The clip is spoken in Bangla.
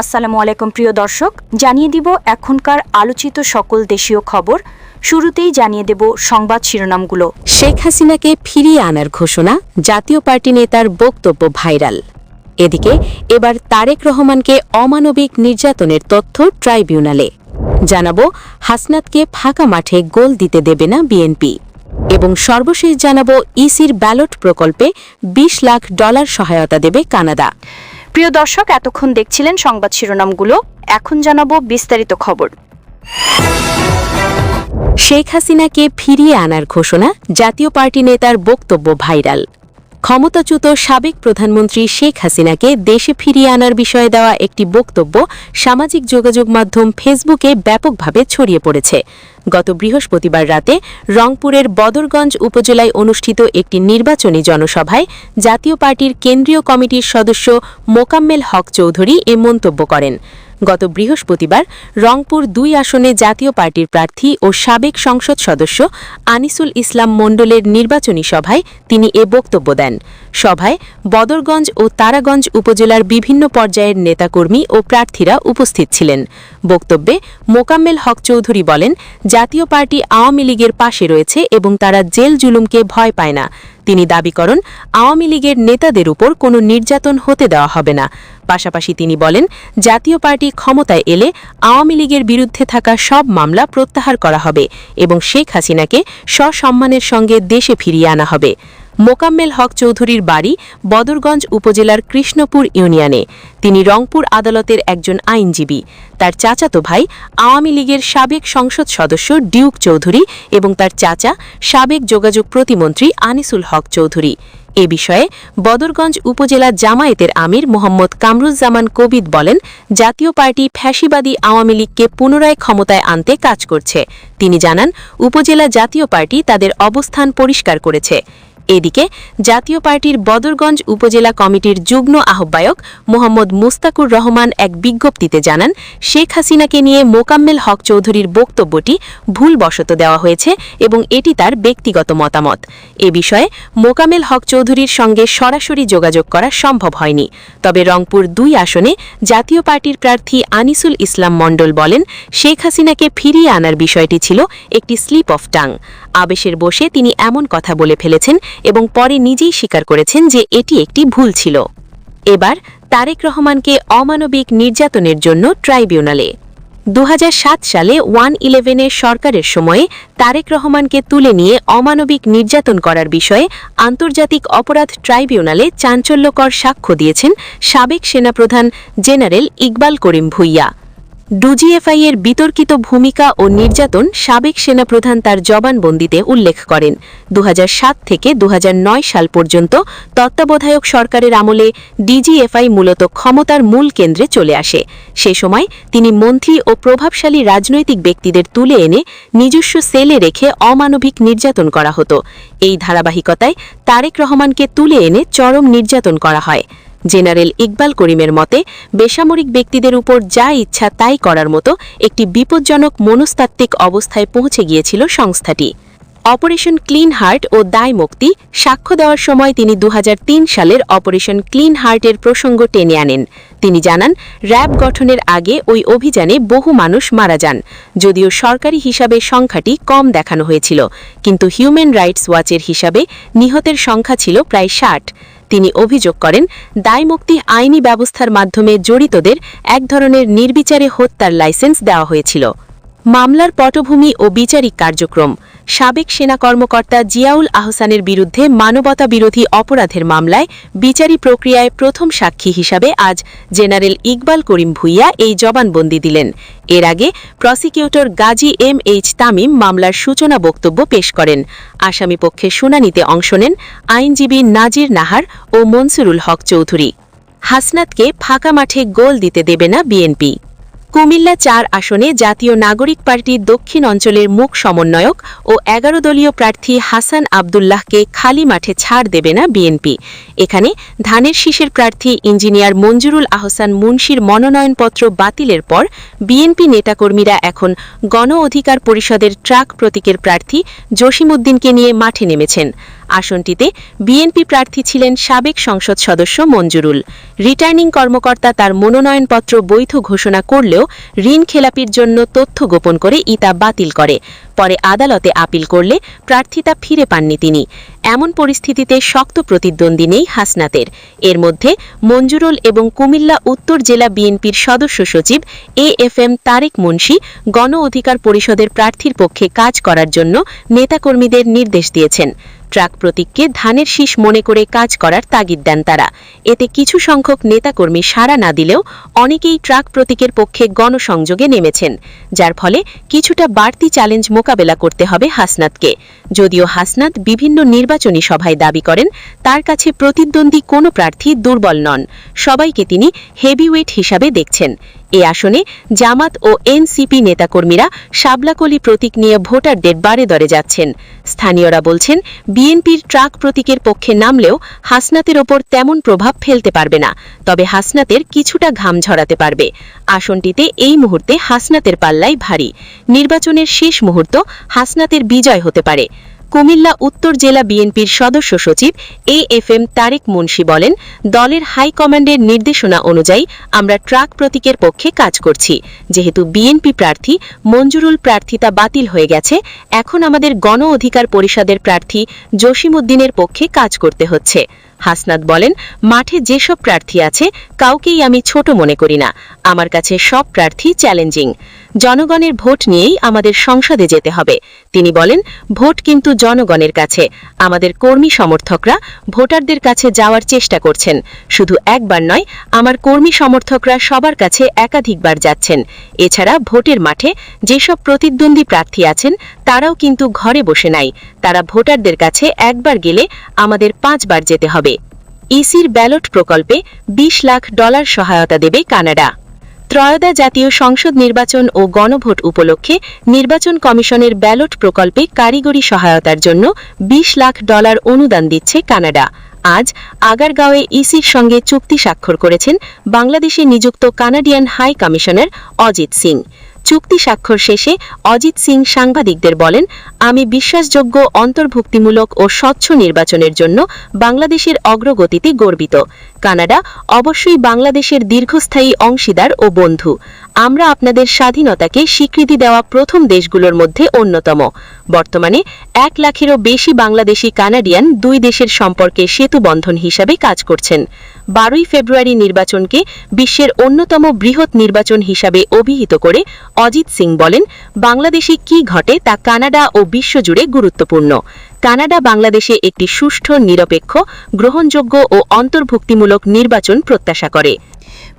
আসসালামু আলাইকুম, প্রিয় দর্শক। জানিয়ে দিব এখনকার আলোচিত সকল দেশীয় খবর। শুরুতেই জানিয়ে দেব সংবাদ শিরোনামগুলো। শেখ হাসিনাকে ফিরিয়ে আনার ঘোষণা, জাতীয় পার্টি নেতার বক্তব্য ভাইরাল। এদিকে, এবার তারেক রহমানকে অমানবিক নির্যাতনের তথ্য ট্রাইব্যুনালে। জানাব, হাসনাতকে ফাঁকা মাঠে গোল দিতে দেবে না বিএনপি। এবং সর্বশেষ জানাব, ইসির ব্যালট প্রকল্পে ২০ লাখ ডলার সহায়তা দেবে কানাডা। প্রিয় দর্শক, এতক্ষণ দেখছিলেন সংবাদ শিরোনামগুলো। এখন জানাব বিস্তারিত খবর। শেখ হাসিনাকে ফিরিয়ে আনার ঘোষণা জাতীয় পার্টি নেতার বক্তব্য ভাইরাল। ক্ষমতাচ্যুত সাবেক প্রধানমন্ত্রী শেখ হাসিনাকে দেশে ফিরিয়ে আনার বিষয়ে দেওয়া একটি বক্তব্য সামাজিক যোগাযোগ মাধ্যম ফেসবুকে ব্যাপকভাবে ছড়িয়ে পড়েছে। গত বৃহস্পতিবার রাতে রংপুরের বদরগঞ্জ উপজেলায় অনুষ্ঠিত একটি নির্বাচনী জনসভায় জাতীয় পার্টির কেন্দ্রীয় কমিটির সদস্য মোকাম্মেল হক চৌধুরী এ মন্তব্য করেন। গত বৃহস্পতিবার রংপুর দুই আসনে জাতীয় পার্টির প্রার্থী ও সাবেক সংসদ সদস্য আনিসুল ইসলাম মণ্ডলের নির্বাচনী সভায় তিনি এ বক্তব্য দেন। সভায় বদরগঞ্জ ও তারাগঞ্জ উপজেলার বিভিন্ন পর্যায়ের নেতাকর্মী ও প্রার্থীরা উপস্থিত ছিলেন। বক্তব্যে মোকাম্মেল হক চৌধুরী বলেন, জাতীয় পার্টি আওয়ামী লীগের পাশে রয়েছে এবং তারা জেল জুলুমকে ভয় পায় না। তিনি দাবি করেন, আওয়ামী লীগের নেতাদের উপর কোনো নির্যাতন হতে দেওয়া হবে না। পাশাপাশি তিনি বলেন, জাতীয় পার্টি ক্ষমতায় এলে আওয়ামী লীগের বিরুদ্ধে থাকা সব মামলা প্রত্যাহার করা হবে এবং শেখ হাসিনাকে সসম্মানের সঙ্গে দেশে ফিরিয়ে আনা হবে। মোকাম্মেল হক চৌধুরীর বাড়ি বদরগঞ্জ উপজেলার কৃষ্ণপুর ইউনিয়নে। তিনি রংপুর আদালতের একজন আইনজীবী। তার চাচাতো ভাই আওয়ামী লীগের সাবেক সংসদ সদস্য ডিউক চৌধুরী এবং তার চাচা সাবেক যোগাযোগ প্রতিমন্ত্রী আনিসুল হক চৌধুরী। এ বিষয়ে বদরগঞ্জ উপজেলা জামায়াতের আমির মোহাম্মদ কামরুজ্জামান কবিদ বলেন, জাতীয় পার্টি ফ্যাসিবাদী আওয়ামী লীগকে পুনরায় ক্ষমতায় আনতে কাজ করছে। তিনি জানান, উপজেলা জাতীয় পার্টি তাদের অবস্থান পরিষ্কার করেছে। এদিকে জাতীয় পার্টির বদরগঞ্জ উপজেলা কমিটির যুগ্ম আহ্বায়ক মোহাম্মদ মুস্তাকুর রহমান এক বিজ্ঞপ্তিতে জানান, শেখ হাসিনাকে নিয়ে মোকাম্মেল হক চৌধুরীর বক্তব্যটি ভুলবশত দেওয়া হয়েছে এবং এটি তার ব্যক্তিগত মতামত। এ বিষয়ে মোকামেল হক চৌধুরীর সঙ্গে সরাসরি যোগাযোগ করা সম্ভব হয়নি। তবে রংপুর দুই আসনে জাতীয় পার্টির প্রার্থী আনিসুল ইসলাম মণ্ডল বলেন, শেখ হাসিনাকে ফিরিয়ে আনার বিষয়টি ছিল একটি স্লিপ অফ টাং। আবেশের বসে তিনি এমন কথা বলে ফেলেছেন এবং পরে নিজেই স্বীকার করেছেন যে এটি একটি ভুল ছিল। এবার তারেক রহমানকে অমানবিক নির্যাতনের জন্য ট্রাইব্যুনালে। দু হাজার সাত সালে ওয়ান ইলেভেনের সরকারের সময়ে তারেক রহমানকে তুলে নিয়ে অমানবিক নির্যাতন করার বিষয়ে আন্তর্জাতিক অপরাধ ট্রাইব্যুনালে চাঞ্চল্যকর সাক্ষ্য দিয়েছেন সাবেক সেনাপ্রধান জেনারেল ইকবাল করিম ভুইয়া। ডুজিএফআই এর বিতর্কিত ভূমিকা ও নির্যাতন সাবেক সেনাপ্রধান তার জবানবন্দিতে উল্লেখ করেন। দুহাজার সাত থেকে দুহাজার নয় সাল পর্যন্ত তত্ত্বাবধায়ক সরকারের আমলে ডিজিএফআই মূলত ক্ষমতার মূল কেন্দ্রে চলে আসে। সে সময় তিনি মন্ত্রী ও প্রভাবশালী রাজনৈতিক ব্যক্তিদের তুলে এনে নিজস্ব সেলে রেখে অমানবিক নির্যাতন করা হতো। এই ধারাবাহিকতায় তারেক রহমানকে তুলে এনে চরম নির্যাতন করা হয়। জেনারেল ইকবাল করিমের মতে, বেসামরিক ব্যক্তিদের উপর যা ইচ্ছা তাই করার মতো একটি বিপজ্জনক মনস্তাত্ত্বিক অবস্থায় পৌঁছে গিয়েছিল সংস্থাটি। অপারেশন ক্লিন হার্ট ও দায় মুক্তি সাক্ষ্য দেওয়ার সময় তিনি দু হাজার তিন সালের অপারেশন ক্লিন হার্টের প্রসঙ্গ টেনে আনেন। তিনি জানান, র্যাব গঠনের আগে ওই অভিযানে বহু মানুষ মারা যান, যদিও সরকারি হিসাবে সংখ্যাটি কম দেখানো হয়েছিল, কিন্তু হিউম্যান রাইটস ওয়াচের হিসাবে নিহতের সংখ্যা ছিল প্রায় ষাট। তিনি অভিযোগ করেন, দায়মুক্তি আইনি ব্যবস্থার মাধ্যমে জড়িতদের এক ধরনের নির্বিচারে হত্যার লাইসেন্স দেওয়া হয়েছিল। মামলার পটভূমি ও বিচারিক কার্যক্রম সাবেক সেনা কর্মকর্তা জিয়াউল আহসানের বিরুদ্ধে মানবতা বিরোধী অপরাধের মামলায় বিচারী প্রক্রিয়ায় প্রথম সাক্ষী হিসাবে আজ জেনারেল ইকবাল করিম ভুইয়া এই জবানবন্দি দিলেন। এর আগে prosecutor Gazi M H Tamim মামলার সূচনা বক্তব্য পেশ করেন। আসামি পক্ষে শুনানিতে অংশ নেন আইনজীবী নাজির নাহার ও মনসুরুল হক চৌধুরী। হাসনাতকে ফাঁকা মাঠে গোল দিতে দেবে না বিএনপি। কুমিল্লা চার আসনে জাতীয় নাগরিক পার্টির দক্ষিণ অঞ্চলের মুখ সমন্বয়ক ও এগারো দলীয় প্রার্থী হাসান আবদুল্লাহকে খালি মাঠে ছাড় দেবে না বিএনপি। এখানে ধানের শীষের প্রার্থী ইঞ্জিনিয়ার মঞ্জুরুল আহসান মুন্সির মনোনয়নপত্র বাতিলের পর বিএনপি নেতাকর্মীরা এখন গণ অধিকার পরিষদের ট্রাক প্রতীকের প্রার্থী জসিমউদ্দিনকে নিয়ে মাঠে নেমেছেন। আসনটিতে বিএনপি প্রার্থী ছিলেন সাবেক সংসদ সদস্য মঞ্জুরুল। রিটার্নিং কর্মকর্তা তার মনোনয়নপত্র বৈধ ঘোষণা করলেও ঋণ খেলাপির জন্য তথ্য গোপন করে ইতা বাতিল করে। পরে আদালতে আপিল করলে প্রার্থিতা ফিরে পাননি তিনি। এমন পরিস্থিতিতে শক্ত প্রতিদ্বন্দ্বী নেই হাসনাতের। এর মধ্যে মঞ্জুরুল এবং কুমিল্লা উত্তর জেলা বিএনপির সদস্য সচিব A F M Tarek Munshi গণ অধিকার পরিষদের প্রার্থীর পক্ষে কাজ করার জন্য নেতাকর্মীদের নির্দেশ দিয়েছেন। ট্রাক প্রতীককে ধানের শীষ মনে করে কাজ করার তাগিদ দেন তারা। এতে কিছু সংখ্যক নেতাকর্মী সাড়া না দিলেও অনেকেই ট্রাক প্রতীকের পক্ষে গণসংযোগে নেমেছেন, যার ফলে কিছুটা বাড়তি চ্যালেঞ্জ মোকাবেলা করতে হবে হাসনাতকে। যদিও হাসনাত বিভিন্ন নির্বাচনী সভায় দাবি করেন, তার কাছে প্রতিদ্বন্দ্বী কোনো প্রার্থী দুর্বল নন। সবাইকে তিনি হেভিওয়েট হিসাবে দেখছেন। এ আসনে জামাত ও এনসিপি নেতাকর্মীরা শাবলাকলি প্রতীক নিয়ে ভোটারদের বারে দরে যাচ্ছেন। স্থানীয়রা বলছেন, বিএনপির ট্রাক প্রতীকের পক্ষে নামলেও হাসনাতের ওপর তেমন প্রভাব ফেলতে পারবে না, তবে হাসনাতের কিছুটা ঘাম ঝরাতে পারবে। আসনটিতে এই মুহূর্তে হাসনাতের পাল্লাই ভারী। নির্বাচনের শেষ মুহূর্ত হাসনাতের বিজয় হতে পারে। কুমিল্লা উত্তর জেলা বিএনপির সদস্য সচিব A F M Tarek Munshi বলেন, দলের হাইকমান্ডের নির্দেশনা অনুযায়ী আমরা ট্রাক প্রতীকের পক্ষে কাজ করছি। যেহেতু বিএনপি প্রার্থী মঞ্জুরুল প্রার্থিতা বাতিল হয়ে গেছে, এখন আমাদের গণ অধিকার পরিষদের প্রার্থী জসিমউদ্দিনের পক্ষে কাজ করতে হচ্ছে। হাসনাত বলেন, মাঠে যেসব প্রার্থী আছে, কাউকেই আমি ছোট মনে করি না। আমার কাছে সব প্রার্থী চ্যালেঞ্জিং। জনগণের ভোট নিয়েই আমাদের সংসদে যেতে হবে। তিনি বলেন, ভোট কিন্তু জনগণের কাছে। আমাদের কর্মী সমর্থকরা ভোটারদের কাছে যাওয়ার চেষ্টা করছেন। শুধু একবার নয়, আমার কর্মী সমর্থকরা সবার কাছে একাধিকবার যাচ্ছেন। এছাড়া ভোটের মাঠে যেসব প্রতিদ্বন্দ্বী প্রার্থী আছেন, তারাও কিন্তু ঘরে বসে নাই। তারা ভোটারদের কাছে একবার গেলে আমাদের পাঁচবার যেতে হবে। ইসির ব্যালট প্রকল্পে ২০ লাখ ডলার সহায়তা দেবে কানাডা। ত্রয়োদা জাতীয় সংসদ নির্বাচন ও গণভোট উপলক্ষে নির্বাচন কমিশনের ব্যালট প্রকল্পে কারিগরি সহায়তার জন্য ২০ লাখ ডলার অনুদান দিচ্ছে কানাডা। আজ আগারগাঁওয়ে ইসির সঙ্গে চুক্তি স্বাক্ষর করেছেন বাংলাদেশে নিযুক্ত Canadian high commissioner Ajit Singh. চুক্তি স্বাক্ষর শেষে অজিত সিং সাংবাদিকদের বলেন, আমি বিশ্বাসযোগ্য, অন্তর্ভুক্তিমূলক ও স্বচ্ছ নির্বাচনের জন্য বাংলাদেশের অগ্রগতিতে গর্বিত। কানাডা অবশ্যই বাংলাদেশের দীর্ঘস্থায়ী অংশীদার ও বন্ধু। আমরা আপনাদের স্বাধীনতাকে স্বীকৃতি দেওয়া প্রথম দেশগুলোর মধ্যে অন্যতম। বর্তমানে এক লাখেরও বেশি বাংলাদেশি কানাডিয়ান দুই দেশের সম্পর্কে সেতুবন্ধন হিসাবে কাজ করছেন। বারোই ফেব্রুয়ারি নির্বাচনকে বিশ্বের অন্যতম বৃহৎ নির্বাচন হিসাবে অভিহিত করে অজিত সিং বলেন, বাংলাদেশে কি ঘটে তা কানাডা ও বিশ্বজুড়ে গুরুত্বপূর্ণ। কানাডা বাংলাদেশে একটি সুষ্ঠু, নিরপেক্ষ, গ্রহণযোগ্য ও অন্তর্ভুক্তিমূলক নির্বাচন প্রত্যাশা করে।